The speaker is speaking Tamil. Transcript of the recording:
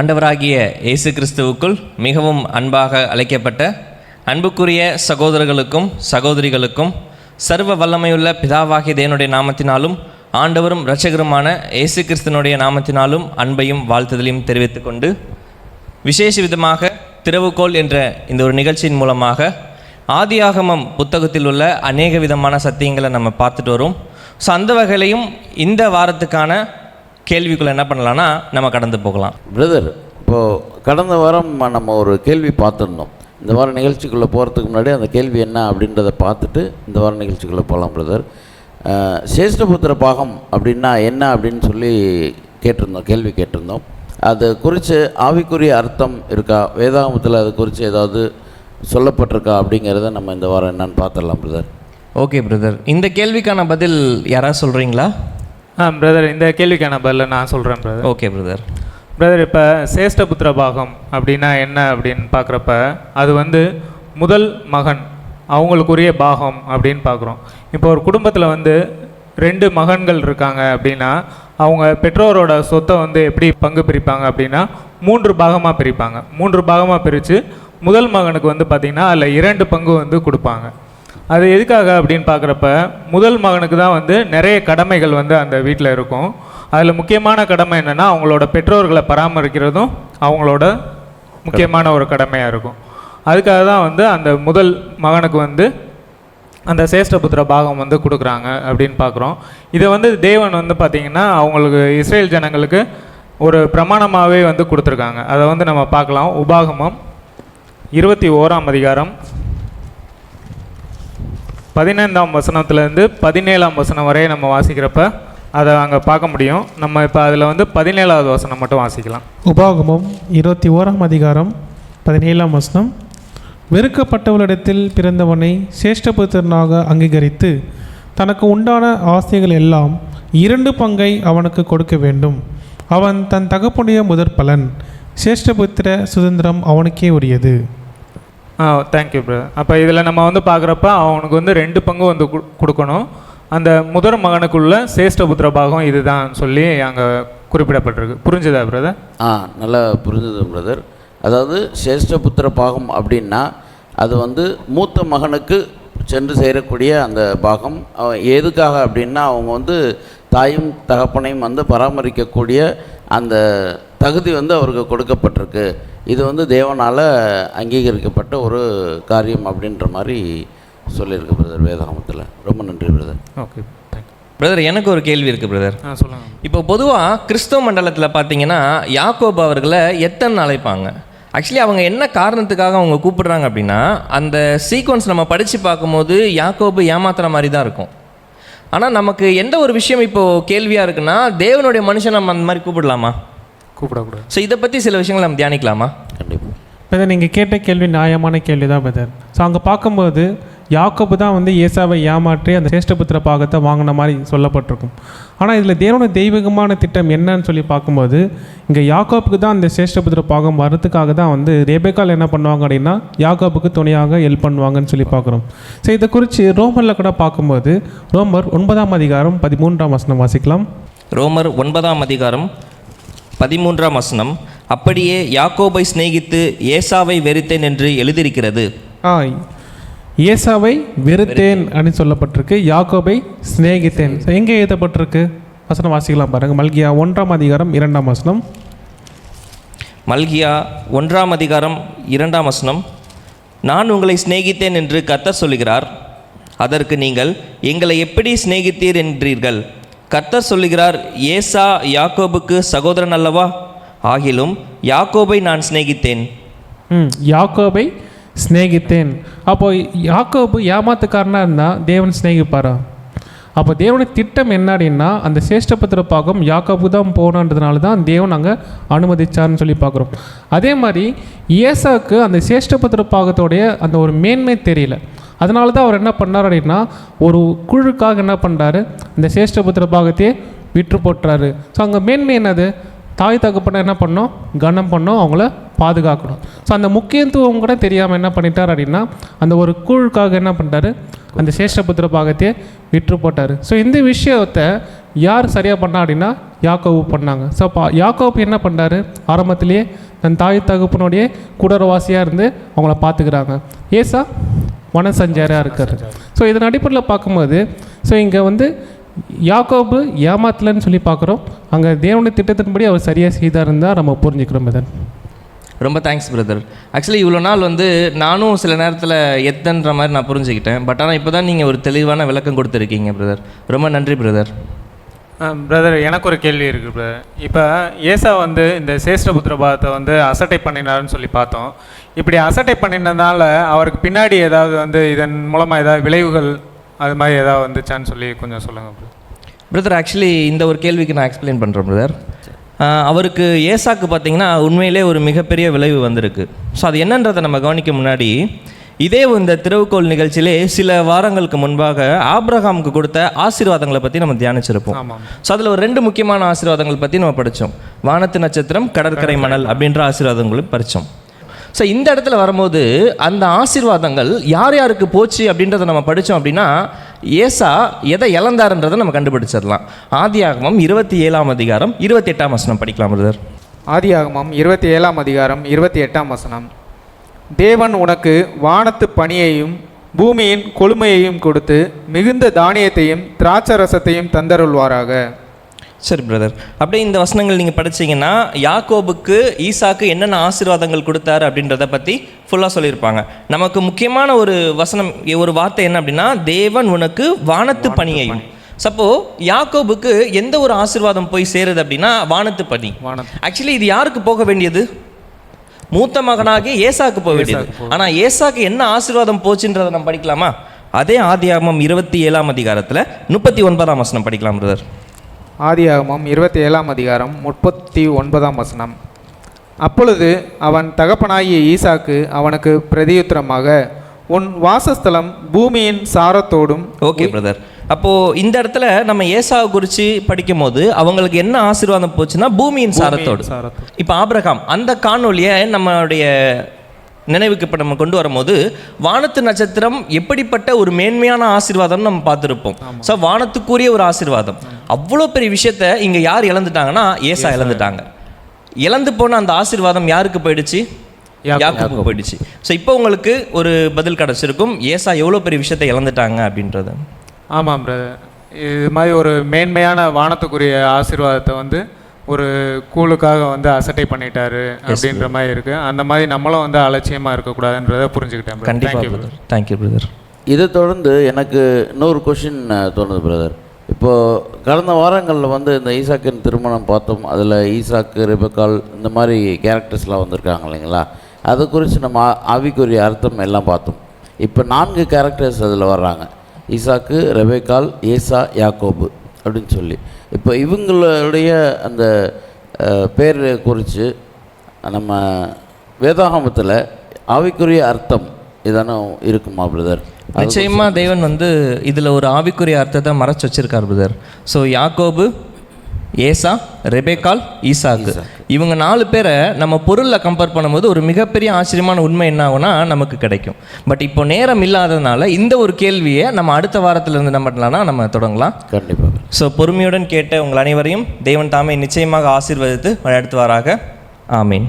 ஆண்டவராகிய இயேசு கிறிஸ்துவுக்குள் மிகவும் அன்பாக அழைக்கப்பட்ட அன்புக்குரிய சகோதரர்களுக்கும் சகோதரிகளுக்கும் சர்வ வல்லமையுள்ள பிதாவாகிய தேவனுடைய நாமத்தினாலும் ஆண்டவரும் இரட்சகருமான இயேசு கிறிஸ்துனுடைய நாமத்தினாலும் அன்பையும் வாழ்த்துதலையும் தெரிவித்து கொண்டு விசேஷ விதமாக திறவுகோல் என்ற இந்த ஒரு நிகழ்ச்சியின் மூலமாக ஆதியாகமம் புத்தகத்தில் உள்ள அநேக விதமான சத்தியங்களை நம்ம பார்த்துட்டு வரும். ஸோ அந்த வகையிலையும் இந்த வாரத்துக்கான கேள்விக்குள்ள என்ன பண்ணலாம்னா நம்ம கடந்து போகலாம். பிரதர் இப்போது கடந்த வாரம் நம்ம ஒரு கேள்வி பார்த்துருந்தோம். இந்த வார நிகழ்ச்சிக்குள்ளே போகிறதுக்கு முன்னாடி அந்த கேள்வி என்ன அப்படின்றத பார்த்துட்டு இந்த வார நிகழ்ச்சிக்குள்ளே போகலாம் பிரதர் சேஷ்டபுத்திர பாகம் அப்படின்னா என்ன அப்படின்னு சொல்லி கேட்டிருந்தோம் கேள்வி கேட்டிருந்தோம். அது குறித்து ஆவிக்குரிய அர்த்தம் இருக்கா? வேதாகமத்தில் அது குறித்து ஏதாவது சொல்லப்பட்டிருக்கா அப்படிங்கிறத நம்ம இந்த வாரம் என்னன்னு பார்த்துடலாம் பிரதர் ஓகே பிரதர் இந்த கேள்விக்கான பதில் யாராவது சொல்கிறீங்களா ஆ பிரதர் இந்த கேள்விக்கான பதில நான் சொல்கிறேன் பிரதர் ஓகே பிரதர் பிரதர் இப்போ சேஷ்டபுத்திர பாகம் அப்படின்னா என்ன அப்படின்னு பார்க்குறப்ப அது வந்து முதல் மகன் அவங்களுக்குரிய பாகம் அப்படின்னு பார்க்குறோம். இப்போ ஒரு குடும்பத்தில் வந்து ரெண்டு மகன்கள் இருக்காங்க அப்படின்னா அவங்க பெற்றோரோட சொத்தை வந்து எப்படி பங்கு பிரிப்பாங்க அப்படின்னா மூன்று பாகமாக பிரிப்பாங்க. மூன்று பாகமாக பிரித்து முதல் மகனுக்கு வந்து பார்த்திங்கன்னா அதில் இரண்டு பங்கு வந்து கொடுப்பாங்க. அது எதுக்காக அப்படின்னு பார்க்குறப்ப முதல் மகனுக்கு தான் வந்து நிறைய கடமைகள் வந்து அந்த வீட்டில் இருக்கும். அதில் முக்கியமான கடமை என்னென்னா அவங்களோட பெற்றோர்களை பராமரிக்கிறதும் அவங்களோட முக்கியமான ஒரு கடமையாக இருக்கும். அதுக்காக தான் வந்து அந்த முதல் மகனுக்கு வந்து அந்த சேஷ்டபுத்திர பாகம் வந்து கொடுக்குறாங்க அப்படின்னு பார்க்குறோம். இதை வந்து தேவன் வந்து பார்த்திங்கன்னா அவங்களுக்கு இஸ்ரேல் ஜனங்களுக்கு ஒரு பிரமாணமாகவே வந்து கொடுத்துருக்காங்க. அதை வந்து நம்ம பார்க்கலாம். உபாகமம் இருபத்தி ஓராம் அதிகாரம் பதினைந்தாம் வசனத்துலேருந்து பதினேழாம் வசனம் வரை நம்ம வாசிக்கிறப்ப அதை அங்கே பார்க்க முடியும். நம்ம இப்போ அதில் வந்து பதினேழாவது வசனம் மட்டும் வாசிக்கலாம். உபாகமம் இருபத்தி ஓராம் அதிகாரம் பதினேழாம் வசனம். வெறுக்கப்பட்டவளிடத்தில் பிறந்தவனை சேஷ்டபுத்திரனாக அங்கீகரித்து தனக்கு உண்டான ஆசைகள் எல்லாம் இரண்டு பங்கை அவனுக்கு கொடுக்க வேண்டும். அவன் தன் தகப்புடைய முதற் பலன் சேஷ்டபுத்திர சுதந்திரம் அவனுக்கே உரியது. ஆ தேங்க்யூ பிரதர் அப்போ இதில் நம்ம வந்து பார்க்குறப்ப அவனுக்கு வந்து ரெண்டு பங்கு வந்து கு- கொடுக்கணும். அந்த முதற் மகனுக்குள்ள சேஷ்டபுத்திர பாகம் இதுதான் சொல்லி அங்கே குறிப்பிடப்பட்டிருக்கு. புரிஞ்சுதா பிரதர் ஆ நல்லா புரிஞ்சுது பிரதர் அதாவது சேஷ்டபுத்திர பாகம் அப்படின்னா அது வந்து மூத்த மகனுக்கு சென்று சேரக்கூடிய அந்த பாகம். எதுக்காக அப்படின்னா அவங்க வந்து தாயும் தகப்பனையும் வந்து பராமரிக்கக்கூடிய அந்த தகுதி வந்து அவருக்கு கொடுக்கப்பட்டிருக்கு. இது வந்து தேவனால் அங்கீகரிக்கப்பட்ட ஒரு காரியம் அப்படின்ற மாதிரி சொல்லியிருக்கு பிரதர் வேதாகமத்தில். ரொம்ப நன்றி பிரதர் ஓகே தேங்க்யூ பிரதர் எனக்கு ஒரு கேள்வி இருக்குது பிரதர் ஆ சொல்லுங்கள் இப்போ பொதுவாக கிறிஸ்தவ மண்டலத்தில் பார்த்தீங்கன்னா யாக்கோப் அவர்களை எத்தனை அழைப்பாங்க? ஆக்சுவலி அவங்க என்ன காரணத்துக்காக அவங்க கூப்பிடுறாங்க அப்படின்னா அந்த சீக்வன்ஸ் நம்ம படித்து பார்க்கும்போது யாக்கோபு ஏமாத்துற மாதிரி தான் இருக்கும். ஆனால் நமக்கு எந்த ஒரு விஷயம் இப்போது கேள்வியாக இருக்குன்னா தேவனுடைய மனுஷன் நம்ம அந்த மாதிரி கூப்பிடலாமா? கூப்பிடக்கூடாது. ஸோ இதை பற்றி சில விஷயங்கள் நம்ம தியானிக்கலாமா? கண்டிப்பாக பிரதர் நீங்கள் கேட்ட கேள்வி நியாயமான கேள்வி தான் பிரதர். ஸோ அங்கே பார்க்கும்போது யாக்கோபு தான் வந்து ஏசாவை ஏமாற்றி அந்த சேஷ்டபுத்திர பாகத்தை வாங்கின மாதிரி சொல்லப்பட்டிருக்கும். ஆனால் இதில் தேவனுடைய தெய்வீகமான திட்டம் என்னன்னு சொல்லி பார்க்கும்போது இங்கே யாக்கோப்புக்கு தான் அந்த சேஷ்டபுத்திர பாகம் வரதுக்காக தான் வந்து ரேபேக்கால் என்ன பண்ணுவாங்க அப்படின்னா யாக்கோப்புக்கு துணையாக ஹெல்ப் பண்ணுவாங்கன்னு சொல்லி பார்க்குறோம். ஸோ இதை குறித்து ரோமரில் கூட பார்க்கும்போது ரோமர் ஒன்பதாம் அதிகாரம் பதிமூன்றாம் வசனம் வாசிக்கலாம். ரோமர் ஒன்பதாம் அதிகாரம் பதிமூன்றாம் வசனம் அப்படியே யாக்கோபை சிநேகித்து ஏசாவை வெறுத்தேன் என்று எழுதியிருக்கிறது. ஆ ஏசாவை வெறுத்தேன் அப்படின்னு சொல்லப்பட்டிருக்கு. யாக்கோபை சிநேகித்தேன். எங்கே எழுதப்பட்டிருக்கு? வசனம் வாசிக்கலாம் பாருங்க. மல்கியா ஒன்றாம் அதிகாரம் இரண்டாம் வசனம். மல்கியா ஒன்றாம் அதிகாரம் இரண்டாம் வசனம். நான் உங்களை சிநேகித்தேன் என்று கர்த்தர் சொல்லுகிறார். அதற்கு நீங்கள் எங்களை எப்படி சிநேகித்தீர் என்றீர்கள்? கர்த்தர் சொல்லுகிறார் ஏசா யாக்கோபுக்கு சகோதரன் அல்லவா? ஆகிலும் யாக்கோபை நான் சிநேகித்தேன். ம் யாக்கோபை சிநேகித்தேன் அப்போ யாக்கோபு ஏமாத்துக்காரனாக இருந்தால் தேவன் சிநேகிப்பாரா அப்போ தேவனுடைய திட்டம் என்ன அப்படின்னா அந்த சேஷ்டபத்திர பாகம் யாக்கோபு தான் போகணுன்றதுனால தான் தேவன் அங்கே அனுமதிச்சார்னு சொல்லி பார்க்குறோம் அதே மாதிரி ஏசாவுக்கு அந்த சேஷ்டபத்திர பாகத்தோடைய அந்த ஒரு மேன்மை தெரியல அதனால தான் அவர் என்ன பண்ணார் அப்படின்னா ஒரு குழுக்காக என்ன பண்ணுறாரு இந்த சேஷ்டபுத்திர பாகத்தையே விற்று போட்டுறாரு ஸோ அங்கே மேன்மை என்னது தாய் தகப்பனை என்ன பண்ணோம்? கனம் பண்ணோம் அவங்கள பாதுகாக்கணும். ஸோ அந்த முக்கியத்துவம் கூட தெரியாமல் என்ன பண்ணிட்டார் அப்படின்னா அந்த ஒரு கூழுக்காக என்ன பண்ணிட்டாரு? அந்த சேஷபுத்திர பாகத்தையே விற்று போட்டார். ஸோ இந்த விஷயத்தை யார் சரியாக பண்ணா அப்படின்னா யாக்கோவு பண்ணாங்க. ஸோ அப்போ யாக்கோபு என்ன பண்ணாரு ஆரம்பத்திலேயே தன் தாய் தகப்பனுடைய குடரவாசியாக இருந்து அவங்கள பார்த்துக்கிறாங்க ஏசா வனசஞ்சாரியாக இருக்கார். ஸோ இதன் அடிப்படையில் பார்க்கும்போது ஸோ இங்கே வந்து யாக்கோபு ஏமாத்தலன்னு சொல்லி பார்க்குறோம். அங்கே தேவனுடைய திட்டத்தின்படி அவர் சரியாக செய்தாருன்னு தான் நம்ம புரிஞ்சுக்கிறோம் இதன் ரொம்ப தேங்க்ஸ் பிரதர் ஆக்சுவலி இவ்வளோ நாள் வந்து நானும் சில நேரத்தில் எத்தன்ற மாதிரி நான் புரிஞ்சுக்கிட்டேன். பட் ஆனால் இப்போ தான் நீங்கள் ஒரு தெளிவான விளக்கம் கொடுத்துருக்கீங்க பிரதர் ரொம்ப நன்றி பிரதர் பிரதர் எனக்கு ஒரு கேள்வி இருக்குது பிரதர் இப்போ ஏசா வந்து இந்த சேஷ்டபுத்திர பாகத்தை வந்து அசட்டை பண்ணினாருன்னு சொல்லி பார்த்தோம். இப்படி அசட்டை பண்ணினதுனால அவருக்கு பின்னாடி ஏதாவது வந்து இதன் மூலமாக ஏதாவது விளைவுகள் அது மாதிரி ஏதாவது வந்துச்சான்னு சொல்லி கொஞ்சம் சொல்லுங்கள் பிரதர் பிரதர் ஆக்சுவலி இந்த ஒரு கேள்விக்கு நான் எக்ஸ்பிளைன் பண்ணுறேன் பிரதர் அவருக்கு ஏசாக்கு பார்த்தீங்கன்னா உண்மையிலே ஒரு மிகப்பெரிய விளைவு வந்திருக்கு. ஸோ அது என்னன்றதை நம்ம கவனிக்க முன்னாடி இதே இந்த திறவுகோல் நிகழ்ச்சியிலே சில வாரங்களுக்கு முன்பாக ஆபிரகாமுக்கு கொடுத்த ஆசீர்வாதங்களை பற்றி நம்ம தியானிச்சிருப்போம். ஸோ அதில் ஒரு ரெண்டு முக்கியமான ஆசீர்வாதங்கள் பற்றி நம்ம படித்தோம் வானத்து நட்சத்திரம் கடற்கரை மணல் அப்படின்ற ஆசீர்வாதங்களும் படித்தோம் ஸோ இந்த இடத்துல வரும்போது அந்த ஆசீர்வாதங்கள் யார் யாருக்கு போச்சு அப்படின்றத நம்ம படித்தோம் அப்படின்னா ஏசா எதை இழந்தாருன்றதை நம்ம கண்டுபிடிச்சிடலாம். ஆதியாகமம் இருபத்தி ஏழாம் அதிகாரம் இருபத்தி எட்டாம் வசனம் படிக்கலாம் பிரதர் ஆதியாகமம் இருபத்தி ஏழாம் அதிகாரம் இருபத்தி எட்டாம் வசனம். தேவன் உனக்கு வானத்து பனியையும் பூமியின் கொழுமையையும் கொடுத்து மிகுந்த தானியத்தையும் திராட்சரசத்தையும் தந்தருள்வாராக. சரி பிரதர் அப்படியே இந்த வசனங்கள் நீங்கள் படிச்சீங்கன்னா யாக்கோபுக்கு ஈசாக்கு என்னென்ன ஆசீர்வாதங்கள் கொடுத்தாரு அப்படின்றத பற்றி ஃபுல்லாக சொல்லியிருப்பாங்க. நமக்கு முக்கியமான ஒரு வசனம் ஒரு வார்த்தை என்ன அப்படின்னா தேவன் உனக்கு வானத்து பணியையும். சப்போ யாக்கோபுக்கு எந்த ஒரு ஆசீர்வாதம் போய் சேருது அப்படின்னா வானத்து பணி. ஆக்சுவலி இது யாருக்கு போக வேண்டியது? மூத்த மகனாகி ஏசாக்கு போக வேண்டியது. ஆனால் ஏசாக்கு என்ன ஆசீர்வாதம் போச்சுன்றதை நம்ம படிக்கலாமா? அதே ஆதியாகமம் இருபத்தி ஏழாம் அதிகாரத்தில் முப்பத்தி ஒன்பதாம் வசனம் படிக்கலாம் பிரதர் ஆதியாகமம் இருபத்தி ஏழாம் அதிகாரம் முப்பத்தி ஒன்பதாம் வசனம். அப்பொழுது அவன் தகப்பனாகிய ஈசாக்கு அவனுக்கு பிரதியுத்தரமாக உன் வாசஸ்தலம் பூமியின் சாரத்தோடும் ஓகே பிரதர் அப்போது இந்த இடத்துல நம்ம ஏசாவை குறித்து படிக்கும்போது அவங்களுக்கு என்ன ஆசீர்வாதம் போச்சுன்னா பூமியின் சாரத்தோடு. சாரத்தோடு. இப்போ ஆபிரகாம் அந்த காணொலியை நம்மளுடைய நினைவுக்கு இப்போ நம்ம கொண்டு வரும்போது வானத்து நட்சத்திரம் எப்படிப்பட்ட ஒரு மேன்மையான ஆசீர்வாதம் நம்ம பார்த்துருப்போம். ஸோ வானத்துக்குரிய ஒரு ஆசீர்வாதம். அவ்வளோ பெரிய விஷயத்த இங்கே யார் இழந்துட்டாங்கன்னா ஏசா இழந்துட்டாங்க. இழந்து போன அந்த ஆசீர்வாதம் யாருக்கு போயிடுச்சு? யாக்கோபுக்கு போயிடுச்சு. ஸோ இப்போ உங்களுக்கு ஒரு பதில் கிடச்சிருக்கும். ஏசா எவ்வளோ பெரிய விஷயத்தை இழந்துட்டாங்க அப்படின்றது. ஆமாம் பிரதர் இது மாதிரி ஒரு மேன்மையான வானத்துக்குரிய ஆசீர்வாதத்தை வந்து ஒரு கூலுக்காக வந்து அசட்டை பண்ணிட்டாரு அப்படின்ற மாதிரி இருக்கு. அந்த மாதிரி நம்மளும் வந்து அலட்சியமாக இருக்கக்கூடாதுன்றதை புரிஞ்சுக்கிட்டேன் brother. Thank கண்டிப்பாக you, brother. Brother thank you brother இதை தொடர்ந்து எனக்கு இன்னொரு கொஷின் தோணுது பிரதர் இப்போது கடந்த வாரங்களில் வந்து இந்த ஈசாக்கின் திருமணம் பார்த்தோம். அதில் ஈசாக்கு ரெபக்கால் இந்த மாதிரி கேரக்டர்ஸ்லாம் வந்திருக்காங்க இல்லைங்களா? அதை குறித்து நம்ம ஆவிக்குரிய அர்த்தம் எல்லாம் பார்த்தோம். இப்போ நான்கு கேரக்டர்ஸ் அதில் வர்றாங்க. ஈசாக்கு ரெபேக்கால் ஏசா யாக்கோபு அப்படின்னு சொல்லி. இப்போ இவங்களுடைய அந்த பேர் குறித்து நம்ம வேதாகமத்தில் ஆவிக்குரிய அர்த்தம் இதானும் இருக்குமா பிரதர் நிச்சயமா தேவன் வந்து இதில் ஒரு ஆவிக்குரிய அர்த்தத்தை மறைச்சு வச்சிருக்கார் பிரதர். ஸோ யாக்கோபு ஏசா ரெபேக்கால் ஈசாக்கு. இவங்க நாலு பேரை நம்ம பொருளில் கம்பேர் பண்ணும்போது ஒரு மிகப்பெரிய ஆச்சரியமான உண்மை என்ன ஆகும்னா நமக்கு கிடைக்கும். பட் இப்போ நேரம் இல்லாததுனால இந்த ஒரு கேள்வியை நம்ம அடுத்த வாரத்துல இருந்து என்ன பண்ணலாம்னா நம்ம தொடங்கலாம். கண்டிப்பாக ஸோ பொறுமையுடன் கேட்ட உங்கள் அனைவரையும் தேவன் தாமே நிச்சயமாக ஆசீர்வதித்து வழிநடத்துவாராக. ஆமீன்.